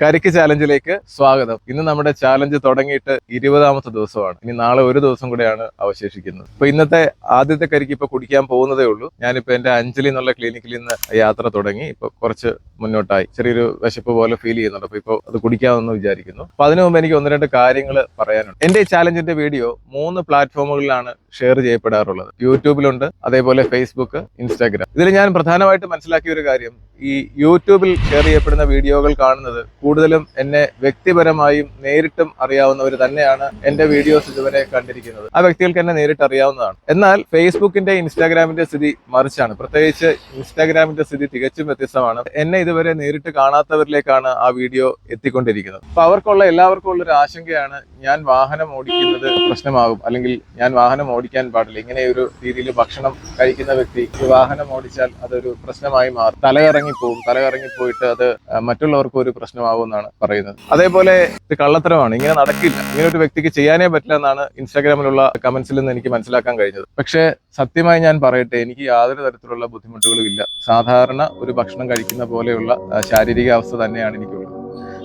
കരിക്ക് ചാലഞ്ചിലേക്ക് സ്വാഗതം. ഇന്ന് നമ്മുടെ ചാലഞ്ച് തുടങ്ങിയിട്ട് ഇരുപതാമത്തെ ദിവസമാണ്. ഇനി നാളെ ഒരു ദിവസം കൂടെയാണ് അവശേഷിക്കുന്നത്. ഇപ്പൊ ഇന്നത്തെ ആദ്യത്തെ കരിക്ക് ഇപ്പൊ കുടിക്കാൻ പോകുന്നതേ ഉള്ളൂ. ഞാനിപ്പോ എന്റെ അഞ്ജലി എന്നുള്ള ക്ലിനിക്കിൽ നിന്ന് യാത്ര തുടങ്ങി. ഇപ്പൊ കുറച്ച് മുന്നോട്ടായി. ചെറിയൊരു വിശപ്പ് പോലെ ഫീൽ ചെയ്യുന്നുണ്ട്. അപ്പൊ ഇപ്പൊ അത് കുടിക്കാമെന്ന് വിചാരിക്കുന്നു. അപ്പൊ അതിനു മുമ്പ് എനിക്ക് ഒന്ന് രണ്ട് കാര്യങ്ങൾ പറയാനുണ്ട്. എന്റെ ചാലഞ്ചിന്റെ വീഡിയോ മൂന്ന് പ്ലാറ്റ്ഫോമുകളിലാണ് ഷെയർ ചെയ്യപ്പെടാറുള്ളത്. യൂട്യൂബിലുണ്ട് അതേപോലെ ഫേസ്ബുക്ക് ഇൻസ്റ്റാഗ്രാം. ഇതിൽ ഞാൻ പ്രധാനമായിട്ട് മനസ്സിലാക്കിയ ഒരു കാര്യം ഈ യൂട്യൂബിൽ ഷെയർ ചെയ്യപ്പെടുന്ന വീഡിയോകൾ കാണുന്നത് കൂടുതലും എന്നെ വ്യക്തിപരമായും നേരിട്ടും അറിയാവുന്നവർ തന്നെയാണ് എന്റെ വീഡിയോസ് ഇതുവരെ കണ്ടിരിക്കുന്നത്. ആ വ്യക്തികൾക്ക് എന്നെ നേരിട്ട് അറിയാവുന്നതാണ്. എന്നാൽ ഫേസ്ബുക്കിന്റെ ഇൻസ്റ്റാഗ്രാമിന്റെ സ്ഥിതി മറിച്ചാണ്. പ്രത്യേകിച്ച് ഇൻസ്റ്റാഗ്രാമിന്റെ സ്ഥിതി തികച്ചും വ്യത്യസ്തമാണ്. എന്നെ ഇതുവരെ നേരിട്ട് കാണാത്തവരിലേക്കാണ് ആ വീഡിയോ എത്തിക്കൊണ്ടിരിക്കുന്നത്. അപ്പൊ അവർക്കുള്ള എല്ലാവർക്കും ഉള്ള ഒരു ആശങ്കയാണ് ഞാൻ വാഹനം ഓടിക്കുന്നത് പ്രശ്നമാകും. അല്ലെങ്കിൽ ഞാൻ വാഹനം ഓടിക്കാൻ പാടില്ല. ഇങ്ങനെ ഒരു രീതിയിൽ ഭക്ഷണം കഴിക്കുന്ന വ്യക്തി വാഹനം ഓടിച്ചാൽ അതൊരു പ്രശ്നമായി മാറും. തലകറങ്ങിപ്പോവും തലകറങ്ങിപ്പോയിട്ട് അത് മറ്റുള്ളവർക്കും ഒരു പ്രശ്നമാകും എന്നാണ് പറയുന്നത്. അതേപോലെ ഇത് കള്ളത്തരമാണ്. ഇങ്ങനെ നടക്കില്ല. ഇങ്ങനെ ഒരു വ്യക്തിക്ക് ചെയ്യാനേ പറ്റില്ല എന്നാണ് ഇൻസ്റ്റാഗ്രാമിലുള്ള കമന്റ്സിൽ നിന്ന് എനിക്ക് മനസ്സിലാക്കാൻ കഴിഞ്ഞത്. പക്ഷേ സത്യമായി ഞാൻ പറയട്ടെ എനിക്ക് യാതൊരു തരത്തിലുള്ള ബുദ്ധിമുട്ടുകളും ഇല്ല. സാധാരണ ഒരു ഭക്ഷണം കഴിക്കുന്ന പോലെയുള്ള ശാരീരിക അവസ്ഥ തന്നെയാണ് എനിക്കുള്ളത്.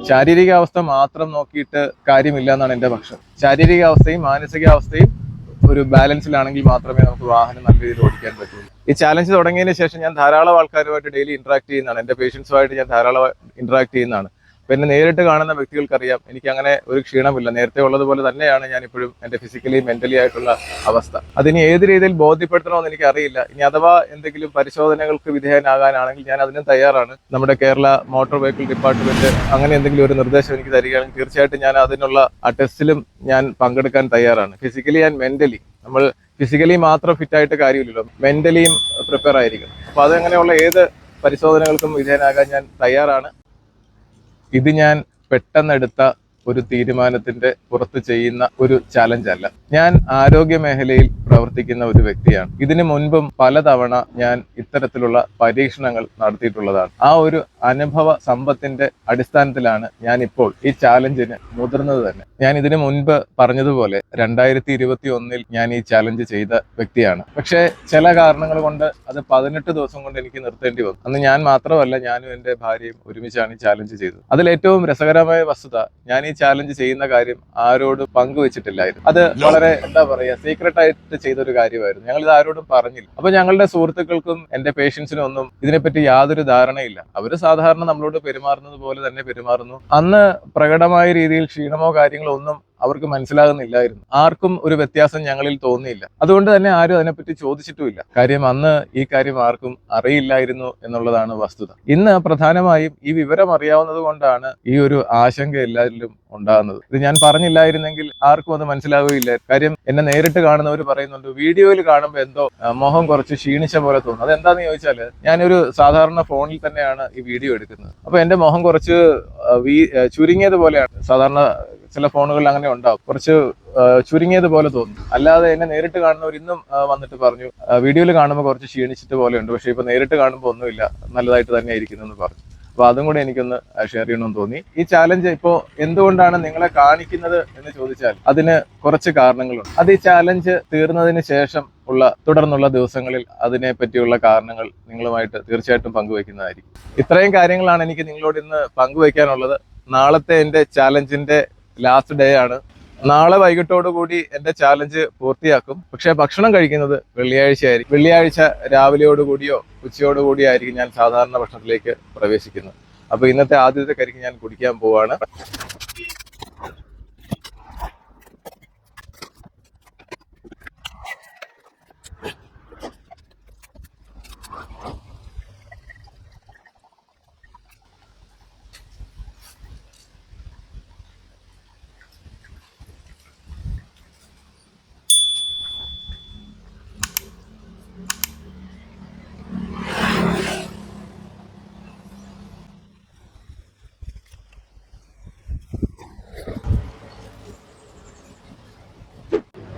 ശാരീരിക അവസ്ഥ മാത്രം നോക്കിയിട്ട് കാര്യമില്ല എന്നാണ് എന്റെ പക്ഷം. ശാരീരിക അവസ്ഥയും മാനസികാവസ്ഥയും ഒരു ബാലൻസിലാണെങ്കിൽ മാത്രമേ നമുക്ക് വാഹനം നല്ല രീതിയിൽ ഓടിക്കാൻ പറ്റുള്ളൂ ഈ ചാലഞ്ച് തുടങ്ങിയതിന് ശേഷം ഞാൻ ധാരാളം ആൾക്കാരുമായിട്ട് ഡെയിലി ഇന്ററാക്ട് ചെയ്യുന്നതാണ്. എന്റെ പേഷ്യൻസുമായിട്ട് ഞാൻ ധാരാളം ഇന്ററാക്ട് ചെയ്യുന്നതാണ്. എന്നെ നേരിട്ട് കാണുന്ന വ്യക്തികൾക്കറിയാം. എനിക്ക് അങ്ങനെ ഒരു ക്ഷീണമില്ല. നേരത്തെ ഉള്ളതുപോലെ തന്നെയാണ് ഞാൻ ഇപ്പോഴും എന്റെ ഫിസിക്കലി മെന്റലി ആയിട്ടുള്ള അവസ്ഥ. അതിനി ഏത് രീതിയിൽ ബോധ്യപ്പെടുത്തണമെന്ന് എനിക്ക് അറിയില്ല ഇനി അഥവാ എന്തെങ്കിലും പരിശോധനകൾക്ക് വിധേയനാകാനാണെങ്കിൽ ഞാൻ അതിനും തയ്യാറാണ്. നമ്മുടെ കേരള മോട്ടോർ വെഹിക്കിൾ ഡിപ്പാർട്ട്മെന്റ് അങ്ങനെ എന്തെങ്കിലും ഒരു നിർദ്ദേശം എനിക്ക് തരികയാണെങ്കിൽ തീർച്ചയായിട്ടും ഞാൻ അതിനുള്ള ആ ടെസ്റ്റിലും ഞാൻ പങ്കെടുക്കാൻ തയ്യാറാണ്. ഫിസിക്കലി ആൻഡ് മെന്റലി നമ്മൾ ഫിസിക്കലി മാത്രം ഫിറ്റ് ആയിട്ട് കാര്യമില്ലല്ലോ. മെന്റലിയും പ്രിപ്പയർ ആയിരിക്കണം. അപ്പോൾ അതങ്ങനെയുള്ള ഏത് പരിശോധനകൾക്കും വിധേയനാകാൻ ഞാൻ തയ്യാറാണ്. ഇത് ഞാൻ പെട്ടെന്നെടുത്ത ഒരു തീരുമാനത്തിന്റെ പുറത്ത് ചെയ്യുന്ന ഒരു ചാലഞ്ച് അല്ല ഞാൻ ആരോഗ്യ മേഖലയിൽ പ്രവർത്തിക്കുന്ന ഒരു വ്യക്തിയാണ്. ഇതിനു മുൻപും പലതവണ ഞാൻ ഇത്തരത്തിലുള്ള പരീക്ഷണങ്ങൾ നടത്തിയിട്ടുള്ളതാണ്. ആ ഒരു അനുഭവ സമ്പത്തിന്റെ അടിസ്ഥാനത്തിലാണ് ഞാൻ ഇപ്പോൾ ഈ ചാലഞ്ചിന് മുതിർന്നത് തന്നെ. ഞാൻ ഇതിനു മുൻപ് പറഞ്ഞതുപോലെ രണ്ടായിരത്തി ഇരുപത്തി ഒന്നിൽ ഞാൻ ഈ ചാലഞ്ച് ചെയ്ത വ്യക്തിയാണ്. പക്ഷേ ചില കാരണങ്ങൾ കൊണ്ട് അത് പതിനെട്ട് ദിവസം കൊണ്ട് എനിക്ക് നിർത്തേണ്ടി വന്നു. അന്ന് ഞാൻ മാത്രമല്ല ഞാനും എന്റെ ഭാര്യയും ഒരുമിച്ചാണ് ഈ ചാലഞ്ച് ചെയ്തത്. അതിൽ ഏറ്റവും രസകരമായ വസ്തുത ഞാൻ ഈ ചാലഞ്ച് ചെയ്യുന്ന കാര്യം ആരോടും പങ്കുവെച്ചിട്ടില്ലായിരുന്നു. അത് വളരെ എന്താ പറയാ സീക്രട്ട് ആയിട്ട് ചെയ്ത ഒരു കാര്യമായിരുന്നു. ഞങ്ങൾ ഇത് ആരോടും പറഞ്ഞില്ല. അപ്പൊ ഞങ്ങളുടെ സുഹൃത്തുക്കൾക്കും എന്റെ പേഷ്യൻസിനും ഒന്നും ഇതിനെപ്പറ്റി യാതൊരു ധാരണയില്ല. അവർ സാധാരണ നമ്മളോട് പെരുമാറുന്നത് പോലെ തന്നെ പെരുമാറുന്നു. അന്ന് പ്രകടമായ രീതിയിൽ ക്ഷീണമോ കാര്യങ്ങളോ ഒന്നും അവർക്ക് മനസ്സിലാകുന്നില്ലായിരുന്നു. ആർക്കും ഒരു വ്യത്യാസം ഞങ്ങളിൽ തോന്നിയില്ല. അതുകൊണ്ട് തന്നെ ആരും അതിനെപ്പറ്റി ചോദിച്ചിട്ടുമില്ല. കാര്യം അന്ന് ഈ കാര്യം ആർക്കും അറിയില്ലായിരുന്നു എന്നുള്ളതാണ് വസ്തുത. ഇന്ന് പ്രധാനമായും ഈ വിവരം അറിയാവുന്നത് കൊണ്ടാണ് ഈ ഒരു ആശങ്ക എല്ലാവരിലും ഉണ്ടാകുന്നത്. ഇത് ഞാൻ പറഞ്ഞില്ലായിരുന്നെങ്കിൽ ആർക്കും അത് മനസ്സിലാവുകയില്ല. കാര്യം എന്നെ നേരിട്ട് കാണുന്നവർ പറയുന്നുണ്ട് വീഡിയോയിൽ കാണുമ്പോൾ എന്തോ മോഹം കുറച്ച് ക്ഷീണിച്ച പോലെ തോന്നുന്നു. അതെന്താന്ന് ചോദിച്ചാൽ ഞാനൊരു സാധാരണ ഫോണിൽ തന്നെയാണ് ഈ വീഡിയോ എടുക്കുന്നത്. അപ്പൊ എന്റെ മുഖം കുറച്ച് ചുരുങ്ങിയത് പോലെയാണ്. സാധാരണ ചില ഫോണുകളിൽ അങ്ങനെ ഉണ്ടാവും. കുറച്ച് ചുരുങ്ങിയത് പോലെ തോന്നും. അല്ലാതെ എന്നെ നേരിട്ട് കാണുന്നവർ ഇന്നും വന്നിട്ട് പറഞ്ഞു വീഡിയോയിൽ കാണുമ്പോൾ കുറച്ച് ക്ഷീണിച്ചിട്ട് പോലെ ഉണ്ട് പക്ഷെ ഇപ്പൊ നേരിട്ട് കാണുമ്പോൾ ഒന്നുമില്ല. നല്ലതായിട്ട് തന്നെ ഇരിക്കുന്നു എന്ന് പറഞ്ഞു. അപ്പൊ അതും കൂടെ എനിക്കൊന്ന് ഷെയർ ചെയ്യണമെന്ന് തോന്നി. ഈ ചാലഞ്ച് ഇപ്പോ എന്തുകൊണ്ടാണ് നിങ്ങളെ കാണിക്കുന്നത് എന്ന് ചോദിച്ചാൽ അതിന് കുറച്ച് കാരണങ്ങളുണ്ട്. അത് ഈ ചാലഞ്ച് തീർന്നതിന് ശേഷം ഉള്ള തുടർന്നുള്ള ദിവസങ്ങളിൽ അതിനെ പറ്റിയുള്ള കാരണങ്ങൾ നിങ്ങളുമായിട്ട് തീർച്ചയായിട്ടും പങ്കുവെക്കുന്നതായിരിക്കും ഇത്രയും കാര്യങ്ങളാണ് എനിക്ക് നിങ്ങളോട് ഇന്ന് പങ്കുവെക്കാനുള്ളത് നാളത്തെ എന്റെ ചാലഞ്ചിന്റെ ലാസ്റ്റ് ഡേ ആണ്. നാളെ വൈകിട്ടോടുകൂടി എന്റെ ചാലഞ്ച് പൂർത്തിയാക്കും. പക്ഷേ ഭക്ഷണം കഴിക്കുന്നത് വെള്ളിയാഴ്ച ആയിരിക്കും. വെള്ളിയാഴ്ച രാവിലെയോടുകൂടിയോ ഉച്ചയോടുകൂടിയോ ആയിരിക്കും ഞാൻ സാധാരണ ഭക്ഷണത്തിലേക്ക് പ്രവേശിക്കുന്നത്. അപ്പൊ ഇന്നത്തെ ആദ്യത്തെ കരിക്ക് ഞാൻ കുടിക്കാൻ പോവാണ്.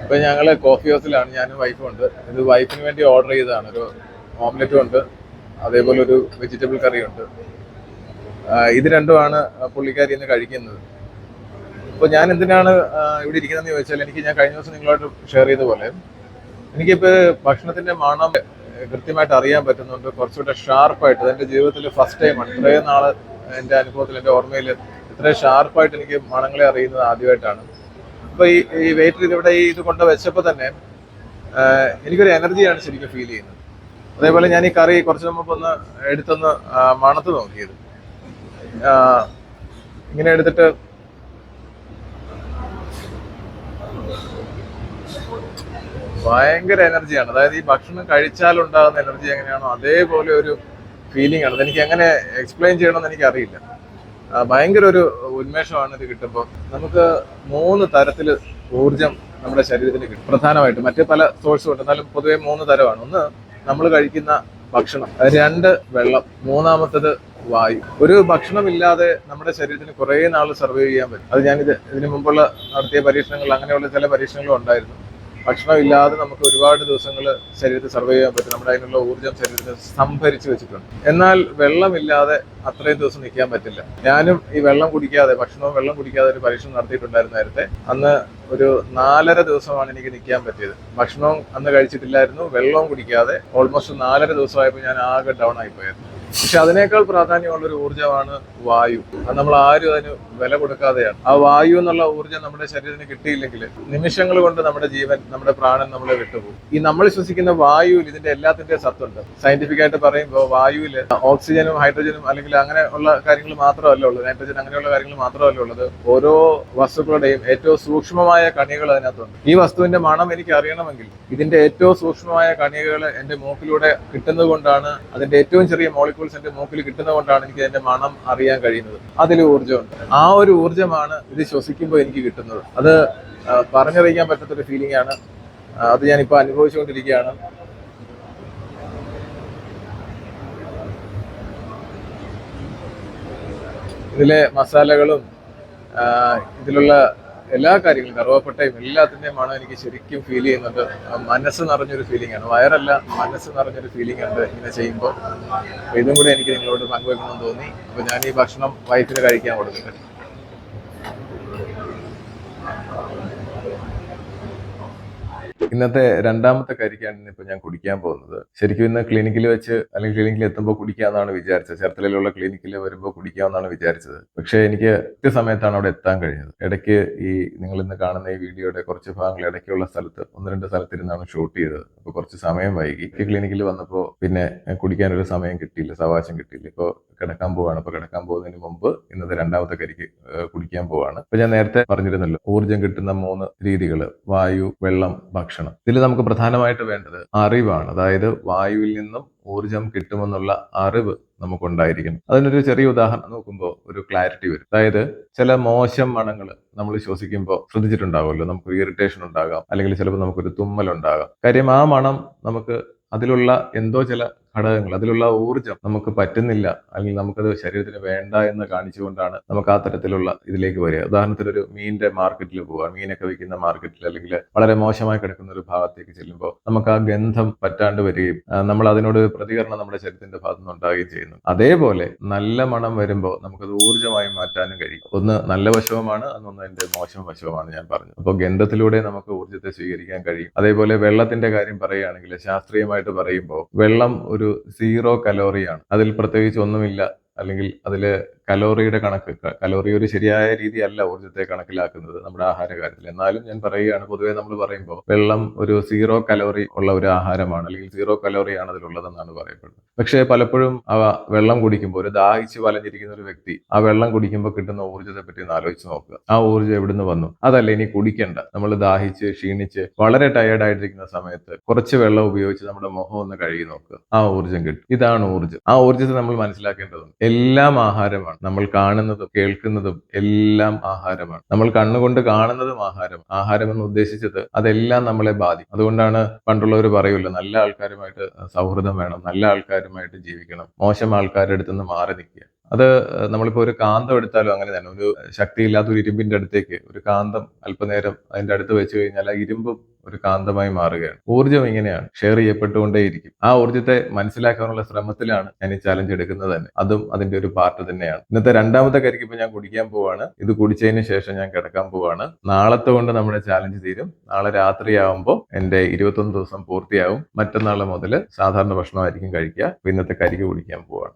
ഇപ്പൊ ഞങ്ങൾ കോഫി ഹൗസിലാണ് ഞാനും വൈഫും ഉണ്ട്. ഇത് വൈഫിന് വേണ്ടി ഓർഡർ ചെയ്തതാണ്. ഒരു ഓംലെറ്റും ഉണ്ട് അതേപോലെ ഒരു വെജിറ്റബിൾ കറിയും ഉണ്ട്. ഇത് രണ്ടുമാണ് പുള്ളിക്കാരി ഇന്ന് കഴിക്കുന്നത്. അപ്പോൾ ഞാൻ എന്തിനാണ് ഇവിടെ ഇരിക്കുന്നതെന്ന് ചോദിച്ചാൽ എനിക്ക് ഞാൻ കഴിഞ്ഞ ദിവസം നിങ്ങളോട് ഷെയർ ചെയ്ത പോലെ എനിക്കിപ്പോ ഭക്ഷണത്തിന്റെ മണം കൃത്യമായിട്ട് അറിയാൻ പറ്റുന്നുണ്ട്. കുറച്ചുകൂടെ ഷാർപ്പായിട്ട് എന്റെ ജീവിതത്തിൽ ഫസ്റ്റ് ടൈമാണ് ഇത്രയും നാളെ എന്റെ അനുഭവത്തിൽ എന്റെ ഓർമ്മയിൽ ഇത്രയും ഷാർപ്പായിട്ട് എനിക്ക് മണങ്ങളെ അറിയുന്നത് ആദ്യമായിട്ടാണ്. അപ്പൊ ഈ ഈ വെയിറ്റർ ഇതിവിടെ ഈ ഇത് കൊണ്ട് വെച്ചപ്പോൾ തന്നെ എനിക്കൊരു എനർജിയാണ് ശരിക്കും ഫീൽ ചെയ്യുന്നത്. അതേപോലെ ഞാൻ ഈ കറി കുറച്ച് മുമ്പ് ഒന്ന് എടുത്തൊന്ന് മണത്ത് നോക്കിയത്. ഇങ്ങനെ എടുത്തിട്ട് ഭയങ്കര എനർജിയാണ്. അതായത് ഈ ഭക്ഷണം കഴിച്ചാലുണ്ടാകുന്ന എനർജി എങ്ങനെയാണോ അതേപോലെ ഒരു ഫീലിംഗ് ആണ്. അതെനിക്ക് എങ്ങനെ എക്സ്പ്ലെയിൻ ചെയ്യണമെന്ന് എനിക്ക് അറിയില്ല ആ, ഭയങ്കര ഒരു ഉന്മേഷമാണ് ഇത് കിട്ടുമ്പോൾ. നമുക്ക് മൂന്ന് തരത്തിൽ ഊർജം നമ്മുടെ ശരീരത്തിന് കിട്ടും. പ്രധാനമായിട്ട് മറ്റ് പല സോഴ്സും ഉണ്ട്. എന്നാലും പൊതുവെ മൂന്ന് തരമാണ്. ഒന്ന് നമ്മൾ കഴിക്കുന്ന ഭക്ഷണം. രണ്ട് വെള്ളം. മൂന്നാമത്തത് വായു. ഒരു ഭക്ഷണം ഇല്ലാതെ നമ്മുടെ ശരീരത്തിന് കുറേ നാൾ സർവൈവ് ചെയ്യാൻ പറ്റും. അത് ഞാനിത് ഇതിനു മുമ്പുള്ള നടത്തിയ പരീക്ഷണങ്ങൾ അങ്ങനെയുള്ള ചില പരീക്ഷണങ്ങളും ഉണ്ടായിരുന്നു. ഭക്ഷണം ഇല്ലാതെ നമുക്ക് ഒരുപാട് ദിവസങ്ങൾ ശരീരത്തിൽ സർവൈവ് ചെയ്യാൻ പറ്റും. നമ്മുടെ അതിനുള്ള ഊർജം ശരീരത്തിൽ സംഭരിച്ചു വെച്ചിട്ടുണ്ട്. എന്നാൽ വെള്ളമില്ലാതെ അത്രയും ദിവസം നിൽക്കാൻ പറ്റില്ല. ഞാനും ഈ വെള്ളം കുടിക്കാതെ ഭക്ഷണവും വെള്ളം കുടിക്കാതെ ഒരു പരീക്ഷണം നടത്തിയിട്ടുണ്ടായിരുന്നു നേരത്തെ. അന്ന് ഒരു നാലര ദിവസമാണ് എനിക്ക് നിൽക്കാൻ പറ്റിയത്. ഭക്ഷണവും അന്ന് കഴിച്ചിട്ടില്ലായിരുന്നു. വെള്ളവും കുടിക്കാതെ ഓൾമോസ്റ്റ് നാലര ദിവസമായപ്പോൾ ഞാൻ ആകെ ഡൗൺ ആയിപ്പോയായിരുന്നു പക്ഷെ അതിനേക്കാൾ പ്രാധാന്യമുള്ള ഒരു ഊർജമാണ് വായു. അത് നമ്മൾ ആരും അതിന് വില കൊടുക്കാതെയാണ്. ആ വായു എന്നുള്ള ഊർജം നമ്മുടെ ശരീരത്തിന് കിട്ടിയില്ലെങ്കിൽ നിമിഷങ്ങൾ കൊണ്ട് നമ്മുടെ ജീവൻ നമ്മുടെ പ്രാണൻ നമ്മളെ വിട്ടുപോകും. ഈ നമ്മൾ ശ്വസിക്കുന്ന വായുവിൽ ഇതിന്റെ എല്ലാത്തിന്റെ സത്തുണ്ട്. സയന്റിഫിക് ആയിട്ട് പറയുമ്പോൾ വായുവിൽ ഓക്സിജനും ഹൈഡ്രജനും അല്ലെങ്കിൽ അങ്ങനെ ഉള്ള കാര്യങ്ങൾ മാത്രമല്ല ഉള്ളത് നൈട്രജൻ അങ്ങനെയുള്ള കാര്യങ്ങൾ മാത്രമല്ല ഉള്ളത്. ഓരോ വസ്തുക്കളുടെയും ഏറ്റവും സൂക്ഷ്മമായ കണികൾ അതിനകത്തുണ്ട്. ഈ വസ്തുവിന്റെ മണം എനിക്ക് അറിയണമെങ്കിൽ ഇതിന്റെ ഏറ്റവും സൂക്ഷ്മമായ കണികകൾ എന്റെ മൂക്കിലൂടെ കിട്ടുന്നത് കൊണ്ടാണ് അതിന്റെ ഏറ്റവും ചെറിയ മോളിക്യൂൾസ് എന്റെ മൂക്കിൽ കിട്ടുന്നതുകൊണ്ടാണ് എനിക്ക് അതിന്റെ മണം അറിയാൻ കഴിയുന്നത്. അതിൽ ഊർജമുണ്ട്. ആ ഒരു ഊർജമാണ് ഇത് ശ്വസിക്കുമ്പോൾ എനിക്ക് കിട്ടുന്നത്. അത് പറഞ്ഞറിയിക്കാൻ പറ്റാത്തൊരു ഫീലിംഗ് ആണ്. അത് ഞാനിപ്പോൾ അനുഭവിച്ചുകൊണ്ടിരിക്കുകയാണ്. ഇതിലെ മസാലകളും ഇതിലുള്ള എല്ലാ കാര്യങ്ങളും കറുവപ്പട്ടയും എല്ലാത്തിന്റെയും മണം എനിക്ക് ശരിക്കും ഫീൽ ചെയ്യുന്നത് മനസ്സ് നിറഞ്ഞൊരു ഫീലിംഗ് ആണ്. വയറല്ല മനസ്സ് നിറഞ്ഞൊരു ഫീലിംഗ് ഉണ്ട് ഇങ്ങനെ ചെയ്യുമ്പോൾ ഇതും കൂടി എനിക്ക് നിങ്ങളോട് പങ്കുവെക്കണമെന്ന് തോന്നി. അപ്പോൾ ഞാൻ ഈ ഭക്ഷണം വൈഫിന് കഴിക്കാൻ കൊടുക്കുന്നുണ്ട് ഇന്നത്തെ രണ്ടാമത്തെ കരിക്കാണ് ഇന്നിപ്പോൾ ഞാൻ കുടിക്കാൻ പോകുന്നത്. ശരിക്കും ഇന്ന് ക്ലിനിക്കിൽ വെച്ച് അല്ലെങ്കിൽ ക്ലിനിക്കിൽ എത്തുമ്പോൾ കുടിക്കാമെന്നാണ് വിചാരിച്ചത്. ചേർത്തലയിലുള്ള ക്ലിനിക്കിൽ വരുമ്പോൾ കുടിക്കാമെന്നാണ് വിചാരിച്ചത്. പക്ഷേ എനിക്ക് കൃത്യസമയത്താണ് അവിടെ എത്താൻ കഴിഞ്ഞത്. ഇടയ്ക്ക് ഈ നിങ്ങൾ ഇന്ന് കാണുന്ന ഈ വീഡിയോയുടെ കുറച്ച് ഭാഗങ്ങൾ ഇടയ്ക്കുള്ള സ്ഥലത്ത് ഒന്ന് രണ്ട് സ്ഥലത്തിരുന്നാണ് ഷൂട്ട് ചെയ്തത്. അപ്പോൾ കുറച്ച് സമയം വൈകി. ക്ലിനിക്കിൽ വന്നപ്പോൾ പിന്നെ കുടിക്കാൻ ഒരു സമയം കിട്ടിയില്ല. സവാശം കിട്ടിയില്ല. ഇപ്പോൾ കിടക്കാൻ പോവാണ്. അപ്പോൾ കിടക്കാൻ പോകുന്നതിന് മുമ്പ് ഇന്നത്തെ രണ്ടാമത്തെ കരിക്ക് കുടിക്കാൻ പോവാണ്. അപ്പൊ ഞാൻ നേരത്തെ പറഞ്ഞിരുന്നല്ലോ ഊർജം കിട്ടുന്ന മൂന്ന് രീതികൾ വായു വെള്ളം ഭക്ഷണം. ഇതിൽ നമുക്ക് പ്രധാനമായിട്ട് വേണ്ടത് അറിവാണ്. അതായത് വായുവിൽ നിന്നും ഊർജം കിട്ടുമെന്നുള്ള അറിവ് നമുക്കുണ്ടായിരിക്കണം. അതിനൊരു ചെറിയ ഉദാഹരണം നോക്കുമ്പോൾ ഒരു ക്ലാരിറ്റി വരും. അതായത് ചില മോശം മണങ്ങൾ നമ്മൾ ശ്വസിക്കുമ്പോൾ ശ്രദ്ധിച്ചിട്ടുണ്ടാവുമല്ലോ. നമുക്ക് ഇറിറ്റേഷൻ ഉണ്ടാകാം. അല്ലെങ്കിൽ ചിലപ്പോൾ നമുക്കൊരു തുമ്മൽ ഉണ്ടാകാം കാര്യം ആ മണം നമുക്ക് അതിലുള്ള എന്തോ ചില ഘടകങ്ങൾ അതിലുള്ള ഊർജം നമുക്ക് പറ്റുന്നില്ല. അല്ലെങ്കിൽ നമുക്കത് ശരീരത്തിന് വേണ്ട എന്ന് കാണിച്ചുകൊണ്ടാണ് നമുക്ക് ആ തരത്തിലുള്ള ഇതിലേക്ക് വരിക. ഉദാഹരണത്തിന് ഒരു മീനിന്റെ മാർക്കറ്റിൽ പോവുക. മീനൊക്കെ വിൽക്കുന്ന മാർക്കറ്റിൽ അല്ലെങ്കിൽ വളരെ മോശമായി കിടക്കുന്ന ഒരു ഭാഗത്തേക്ക് ചെല്ലുമ്പോൾ നമുക്ക് ആ ഗന്ധം പറ്റാണ്ട് വരികയും നമ്മൾ അതിനോട് പ്രതികരണം നമ്മുടെ ശരീരത്തിന്റെ ഭാഗത്തു നിന്ന് ഉണ്ടാവുകയും ചെയ്യുന്നു. അതേപോലെ നല്ല മണം വരുമ്പോൾ നമുക്കത് ഊർജമായി മാറ്റാനും കഴിയും. ഒന്ന് നല്ല വശവുമാണ് അന്നൊന്ന് അതിന്റെ മോശം വശവുമാണ് ഞാൻ പറഞ്ഞു അപ്പോൾ ഗന്ധത്തിലൂടെ നമുക്ക് ഊർജത്തെ സ്വീകരിക്കാൻ കഴിയും. അതേപോലെ വെള്ളത്തിന്റെ കാര്യം പറയുകയാണെങ്കിൽ ശാസ്ത്രീയമായിട്ട് പറയുമ്പോൾ വെള്ളം ഒരു സീറോ കലോറിയാണ് അതിൽ പ്രത്യേകിച്ച് ഒന്നുമില്ല. അല്ലെങ്കിൽ അതിൽ കലോറിയുടെ കണക്ക് കലോറി ഒരു ശരിയായ രീതിയല്ല ഊർജത്തെ കണക്കിലാക്കുന്നത് നമ്മുടെ ആഹാര കാര്യത്തിൽ എന്നാലും ഞാൻ പറയുകയാണ് പൊതുവെ നമ്മൾ പറയുമ്പോൾ വെള്ളം ഒരു സീറോ കലോറി ഉള്ള ഒരു ആഹാരമാണ് അല്ലെങ്കിൽ സീറോ കലോറിയാണ് അതിലുള്ളതെന്നാണ് പറയപ്പെടുന്നത്. പക്ഷേ പലപ്പോഴും അവ വെള്ളം കുടിക്കുമ്പോൾ ഒരു ദാഹിച്ച് വലഞ്ഞിരിക്കുന്ന ഒരു വ്യക്തി ആ വെള്ളം കുടിക്കുമ്പോൾ കിട്ടുന്ന ഊർജത്തെ പറ്റി ഒന്ന് ആലോചിച്ച് നോക്കുക. ആ ഊർജം എവിടുന്ന് വന്നു? അതല്ല ഇനി കുടിക്കേണ്ട. നമ്മൾ ദാഹിച്ച് ക്ഷീണിച്ച് വളരെ ടയേർഡ് ആയിട്ടിരിക്കുന്ന സമയത്ത് കുറച്ച് വെള്ളം ഉപയോഗിച്ച് നമ്മുടെ മുഖം ഒന്ന് കഴുകി നോക്കുക. ആ ഊർജം കിട്ടും. ഇതാണ് ഊർജം. ആ ഊർജത്തെ നമ്മൾ മനസ്സിലാക്കേണ്ടതുണ്ട്. എല്ലാം ആഹാരമാണ്. നമ്മൾ കാണുന്നതും കേൾക്കുന്നതും എല്ലാം ആഹാരമാണ്. നമ്മൾ കണ്ണുകൊണ്ട് കാണുന്നതും ആഹാരം ആഹാരം എന്ന് ഉദ്ദേശിച്ചത് അതെല്ലാം നമ്മളെ ബാധിക്കും. അതുകൊണ്ടാണ് പണ്ടുള്ളവർ പറയുമല്ലോ നല്ല ആൾക്കാരുമായിട്ട് സൗഹൃദം വേണം നല്ല ആൾക്കാരുമായിട്ട് ജീവിക്കണം. മോശം ആൾക്കാരുടെ അടുത്തുനിന്ന് മാറി നിൽക്കുക. അത് നമ്മളിപ്പോൾ ഒരു കാന്തം എടുത്താലും അങ്ങനെ തന്നെ. ഒരു ശക്തിയില്ലാത്ത ഒരു ഇരുമ്പിന്റെ അടുത്തേക്ക് ഒരു കാന്തം അല്പനേരം അതിന്റെ അടുത്ത് വെച്ച് കഴിഞ്ഞാൽ ആ ഇരുമ്പും ഒരു കാന്തമായി മാറുകയാണ്. ഊർജം ഇങ്ങനെയാണ്. ഷെയർ ചെയ്യപ്പെട്ടുകൊണ്ടേയിരിക്കും. ആ ഊർജത്തെ മനസ്സിലാക്കാനുള്ള ശ്രമത്തിലാണ് ഞാൻ ഈ ചാലഞ്ച് എടുക്കുന്നത് തന്നെ. അതും അതിന്റെ ഒരു പാർട്ട് തന്നെയാണ്. ഇന്നത്തെ രണ്ടാമത്തെ കരിക്ക് ഇപ്പൊ ഞാൻ കുടിക്കാൻ പോവാണ്. ഇത് കുടിച്ചതിന് ശേഷം ഞാൻ കിടക്കാൻ പോവാണ്. നാളത്തെ കൊണ്ട് നമ്മുടെ ചാലഞ്ച് തീരും. നാളെ രാത്രിയാവുമ്പോൾ എന്റെ ഇരുപത്തൊന്ന് ദിവസം പൂർത്തിയാവും. മറ്റന്നാളെ മുതൽ സാധാരണ ഭക്ഷണമായിരിക്കും കഴിക്കുക. ഇന്നത്തെ കരിക്ക് കുടിക്കാൻ പോവാണ്.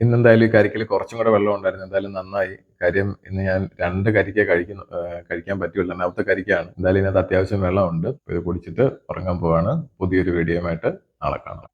ഇന്ന് എന്തായാലും ഈ കരിക്കിൽ കുറച്ചും കൂടെ വെള്ളം ഉണ്ടായിരുന്നു. എന്തായാലും നന്നായി. കാര്യം ഇന്ന് ഞാൻ രണ്ട് കരിക്കേ കഴിക്കുന്നു കഴിക്കാൻ പറ്റുള്ളൂ. രണ്ടാമത്തെ കരിക്കാണ്. എന്തായാലും ഇതിനകത്ത് അത്യാവശ്യം വെള്ളമുണ്ട്. ഇത് കുടിച്ചിട്ട് ഉറങ്ങാൻ പോവാണ്. പുതിയൊരു വീഡിയോയുമായിട്ട് നാളെ കാണാം.